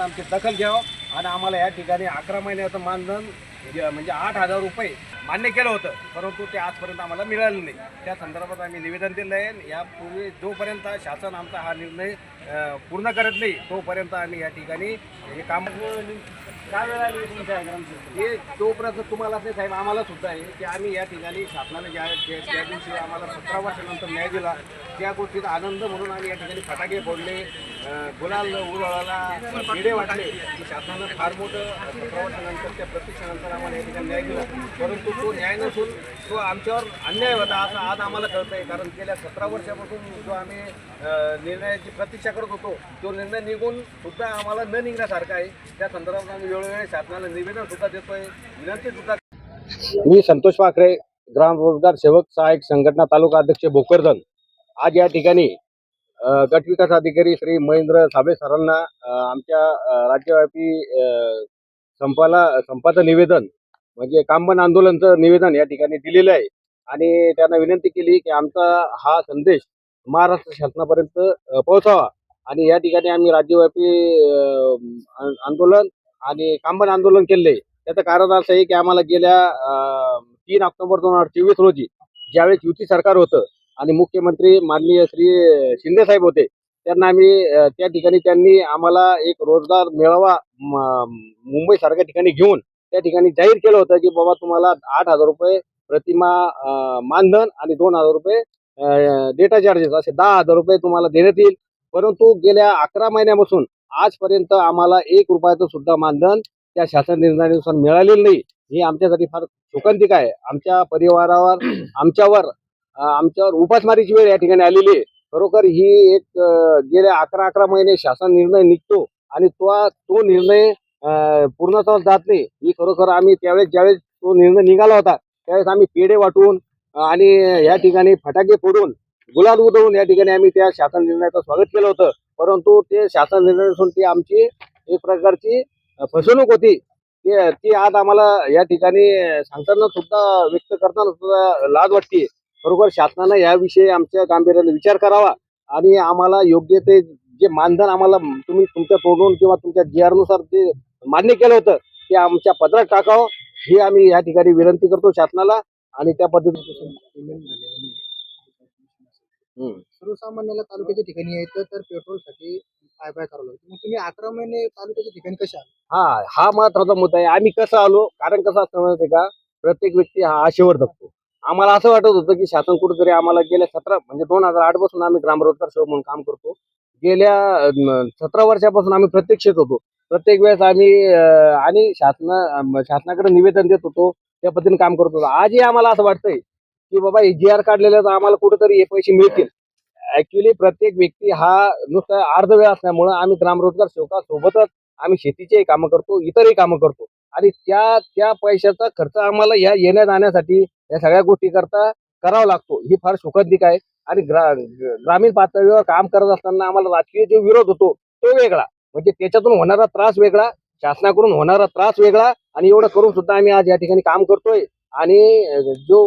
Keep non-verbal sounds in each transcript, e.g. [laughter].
आमची दखल घ्यावं आणि आम्हाला या ठिकाणी अकरा महिन्याचं मानधन म्हणजे आठ हजार रुपये मान्य केलं होतं. परंतु ते आजपर्यंत आम्हाला मिळालं नाही. त्या संदर्भात आम्ही निवेदन दिलं आहे. यापूर्वी जोपर्यंत शासन आमचा हा निर्णय पूर्ण करत नाही तोपर्यंत आम्ही या ठिकाणी हे काम काय वेळ आली तुमच्या हे तोपर्यंत तुम्हालाच नाही साहेब आम्हाला सुद्धा आहे की आम्ही या ठिकाणी शासनाने ज्या ज्या ज्या दिवशी आम्हाला सतरा वर्षानंतर न्याय दिला त्या गोष्टीचा आनंद म्हणून आम्ही या ठिकाणी फटाके फोडले गुलाल उडवला भिडे वाटले की शासनानं फार मोठं सतरा वर्षानंतर त्या प्रतीक्षेनंतर आम्हाला या ठिकाणी न्याय दिला. परंतु तो न्याय नसून तो आमच्यावर अन्याय होता असं आज आम्हाला कळत आहे कारण गेल्या सतरा वर्षापासून जो आम्ही निर्णयाची प्रतीक्षा करत होतो तो निर्णय निघून सुद्धा आम्हाला न निघण्यासारखा आहे. त्या संदर्भात आम्ही वेळोवेळी शासनाला निवेदन सुद्धा देतोय विनंती सुद्धा मी संतोष पाखरे ग्राम रोजगार सेवक सहायक संघटना तालुका अध्यक्ष भोकरदन. आज या ठिकाणी गट विकास अधिकारी श्री महेंद्र साबे सरांना आमच्या राज्यव्यापी संपाला संपाचं निवेदन म्हणजे कामबन आंदोलनचं निवेदन या ठिकाणी दिलेलं आहे. आणि त्यांना विनंती केली की आमचा हा संदेश महाराष्ट्र शासनापर्यंत पोहोचावा. आणि या ठिकाणी आम्ही राज्यव्यापी आंदोलन आणि कामबन आंदोलन केले. त्याचं कारण असं आहे की आम्हाला गेल्या तीन ऑक्टोबर दोन हजार चोवीस रोजी ज्यावेळेस युती सरकार होतं आणि मुख्यमंत्री माननीय श्री शिंदे साहेब होते त्यांना आम्ही त्या ठिकाणी त्यांनी आम्हाला एक रोजगार मेळावा मुंबई सारख्या ठिकाणी घेऊन त्या ठिकाणी जाहीर केलं होतं की बाबा तुम्हाला आठ हजार रुपये प्रतिमा मानधन आणि दोन हजार रुपये डेटा चार्जेस असे दहा हजार रुपये तुम्हाला देण्यात येईल. परंतु गेल्या अकरा महिन्यापासून आजपर्यंत आम्हाला एक रुपयाचं सुद्धा मानधन त्या शासन निर्णयानुसार मिळालेलं नाही. ही आमच्यासाठी फार शोकांतिक आहे. आमच्या परिवारावर [clears throat] आमच्यावर आमच्यावर उपासमारीची वेळ या ठिकाणी आलेली आहे. खरोखर ही एक गेल्या अकरा अकरा महिने शासन निर्णय निघतो आणि तो तो निर्णय अ, पूर्णत्वास जात नाही. ही खरोखर आम्ही त्यावेळेस ज्यावेळेस तो निर्णय निघाला होता त्यावेळेस आम्ही पेढे वाटून आणि या ठिकाणी फटाके फोडून गुलाल उधळून या ठिकाणी आम्ही त्या शासन निर्णयाचं स्वागत केलं होतं. परंतु ते शासन निर्णय असून ती आमची एक प्रकारची फसवणूक होती. ते ती आज आम्हाला या ठिकाणी सांगताना सुद्धा व्यक्त करताना सुद्धा लाज वाटते. बरोबर शासनानं याविषयी आमच्या गांभीर्याने विचार करावा आणि आम्हाला योग्य ते जे मानधन आम्हाला तुम्ही तुमच्या तोडून किंवा तुमच्या जी नुसार जे मान्य केलं होतं ते आमच्या पत्रात टाकावं. ही आम्ही या ठिकाणी विनंती करतो शासनाला आणि त्या पद्धतीने हम्म. सर्वसामान्याला तालुक्याच्या ठिकाणी यायचं तर पेट्रोलसाठी काय पाय करावं लागतं. मग तुम्ही अकरा महिने तालुक्याच्या ठिकाणी कशा आले? हा हा महत्त्वाचा मुद्दा आहे. आम्ही कसं आलो कारण कसं असतं माहिती आहे का? प्रत्येक व्यक्ती हा आशेवर जगतो. आम्हाला असं वाटत होतं की शासन कुठेतरी आम्हाला गेल्या सतरा म्हणजे दोन हजार आठपासून आम्ही ग्रामरोजगार सेवक म्हणून काम करतो. गेल्या सतरा वर्षापासून आम्ही प्रत्यक्षेत होतो. प्रत्येक वेळेस आम्ही अं, आणि शासन अं, शासनाकडे निवेदन देत होतो त्या पद्धतीने काम करत होतो. आजही आम्हाला असं वाटतंय की बाबा जी आर काढलेलं तर आम्हाला कुठेतरी हे पैसे मिळतील. ऍक्च्युली प्रत्येक व्यक्ती हा नुसता अर्धवेळ असल्यामुळं आम्ही ग्रामरोजगार सेवकासोबतच आम्ही शेतीचेही कामं करतो इतरही कामं करतो. आणि त्या त्या पैशाचा खर्च आम्हाला या येण्या जाण्यासाठी या सगळ्या गोष्टी करता करावा लागतो. ही फार सुखदिक आहे. आणि ग्रा ग्रामीण पातळीवर काम करत असताना आम्हाला राजकीय जो विरोध होतो तो वेगळा. म्हणजे त्याच्यातून होणारा त्रास वेगळा शासनाकडून होणारा त्रास वेगळा आणि एवढं करून सुद्धा आम्ही आज या ठिकाणी काम करतोय. आणि जो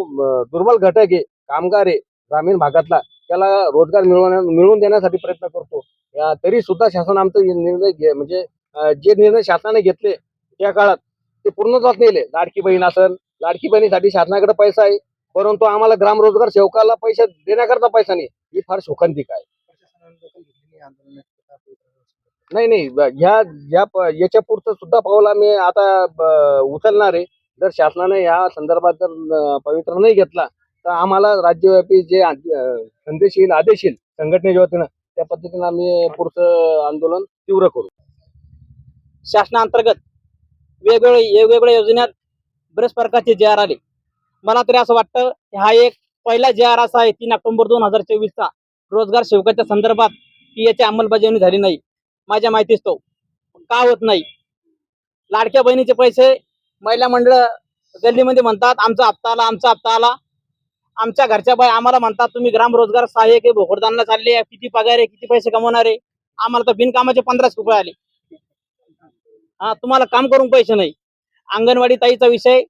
दुर्बल घटक आहे कामगार आहे ग्रामीण भागातला त्याला रोजगार मिळवण्या मिळवून देण्यासाठी प्रयत्न करतो. तरी सुद्धा शासन आमचं निर्णय घे- म्हणजे जे निर्णय शासनाने घेतले त्या काळात ते पूर्णत्वास नेले. लाडकी बहीण असेल लाडकी बहिणीसाठी शासनाकडे पैसा आहे परंतु आम्हाला ग्रामरोजगार सेवकाला पैसे देण्याकरता पैसा नाही. ही फार शोकांतिक आहे. नाही नाही ह्या ह्या याच्या पुढचं सुद्धा पाऊल आम्ही आता उचलणार आहे. जर शासनाने या संदर्भात जर पवित्र नाही घेतला तर आम्हाला राज्यव्यापी जे संदेश येईल आदेश येईल संघटनेच्या वतीनं त्या पद्धतीनं आम्ही पुढचं आंदोलन तीव्र करू. शासनाअंतर्गत वेगवेगळे वेगवेगळ्या योजनेत बरेच प्रकारचे जे आर आले. मला तरी असं वाटतं की हा एक पहिला जे आर असा आहे तीन ऑक्टोबर दोन हजार चोवीसचा. रोजगार सेवकाच्या संदर्भात की याची अंमलबजावणी झाली नाही. माझ्या माहितीच तो. का होत नाही? लाडक्या बहिणीचे पैसे महिला मंडळ गल्लीमध्ये म्हणतात आमचा हप्ता आला आमचा हप्ता आला. आमच्या घरच्या बाई आम्हाला म्हणतात तुम्ही ग्राम रोजगार सहाय्यक आहे भोकरदानला चालले आहे, किती पगार आहे किती पैसे कमवणार आहे. आम्हाला तर बिनकामाचे पंधराच रुपये आले. हा तुम्हाला काम करून पैसे नाही. अंगणवाडी ताईचा विषय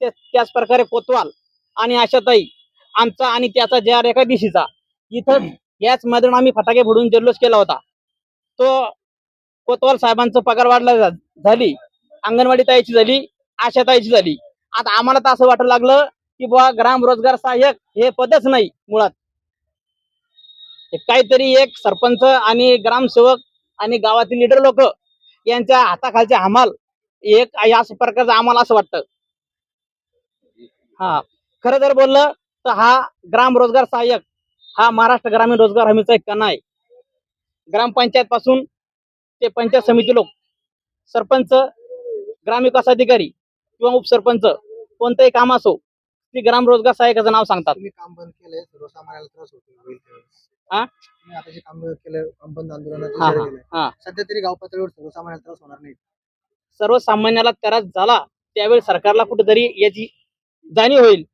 त्याच प्रकारे कोतवाल आणि आशाताई आमचा आणि त्याचा जे आर एका दिवशीचा इथं याच मधून आम्ही फटाके फोडून जल्लोष केला होता. तो कोतवाल साहेबांचा पगार वाढला झाली अंगणवाडी ताईची झाली आशा ताईची झाली. आता आम्हाला तर असं वाटायला लागलं की बुवा ग्राम रोजगार सहाय्यक हे पदच नाही मुळात. काहीतरी एक सरपंच आणि ग्रामसेवक आणि गावातील लिडर लोक यांच्या हाताखालचे हमाल एक आहे असं प्रकारचं आम्हाला असं वाटतं. हा खरं जर बोललं तर हा ग्राम रोजगार सहाय्यक हा महाराष्ट्र ग्रामीण रोजगार हमीचा एक कणा आहे ग्रामपंचायत पासून ते पंचायत समिती लोक सरपंच ग्रामविकास अधिकारी किंवा उपसरपंच कोणतंही काम असो ती ग्राम रोजगार सहाय्यकाचं नाव सांगतात तुम्ही काम बंद केलंय सर्वसामान्याला त्रास होतो. हा? तुम्ही आता जे काम केलं काम बंद आंदोलनात हा, इशारा हा, दिलाय. हा. सध्या तरी गाव पातळीवर सर्वसामान्याला त्रास होणार नाही सर्वसामान्याला त्रास झाला त्यावेळी सरकारला कुठेतरी याची जाणीव होईल